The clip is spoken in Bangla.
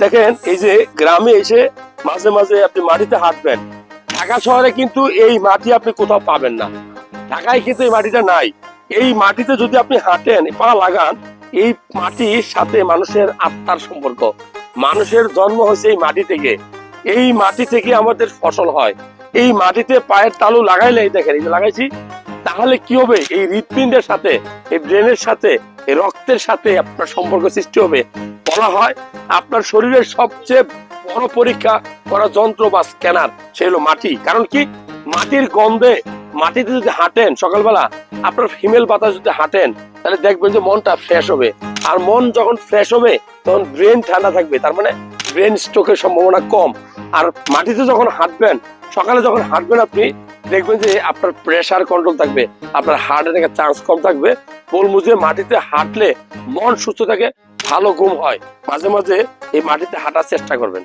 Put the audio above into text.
দেখেন, এই যে গ্রামে এসে মাঝে মাঝে আপনি মাটিতে হাঁটবেন। ঢাকা শহরে কিন্তু এই মাটি আপনি কোথাও পাবেন না। ঢাকায় কিন্তু এই মাটিটা নাই। এই মাটিতে যদি আপনি হাঁটেন পা লাগান, এই মাটির সাথে মানুষের আত্মার সম্পর্ক। মানুষের জন্ম হয়েছে এই মাটি থেকে। এই মাটি থেকে আমাদের ফসল হয়। এই মাটিতে পায়ের তালু লাগাইলে এই দেখেন, এই যে লাগাইছি, তাহলে কি হবে? এই হৃৎপিণ্ডের সাথে, এই ব্রেনের সাথে, এই রক্তের সাথে আপনার সম্পর্ক সৃষ্টি হবে। বলা হয়, আপনার শরীরের সবচেয়ে বড় পরীক্ষা করা যন্ত্র বা স্ক্যানার সে হলো মাটি। কারণ কি? মাটির গন্ধে, মাটিতে যদি হাঁটেন সকালবেলা, আপনার ফিমেল বাতাস যদি হাঁটেন, তাহলে দেখবেন যে মনটা ফ্রেশ হবে। আর মন যখন ফ্রেশ হবে, তখন ব্রেন ঠান্ডা থাকবে। তার মানে ব্রেন স্ট্রোকের সম্ভাবনা কম। আর মাটিতে যখন হাঁটবেন, সকালে যখন হাঁটবেন আপনি, দেখবেন যে আপনার প্রেসার কন্ট্রোল থাকবে, আপনার হার্ট অ্যাটাকের চান্স কম থাকবে। বল মুজে মাটিতে হাঁটলে মন সুস্থ থাকে ভালো ঘুম হয় মাঝে মাঝে এই মাটিতে হাঁটার চেষ্টা করবেন।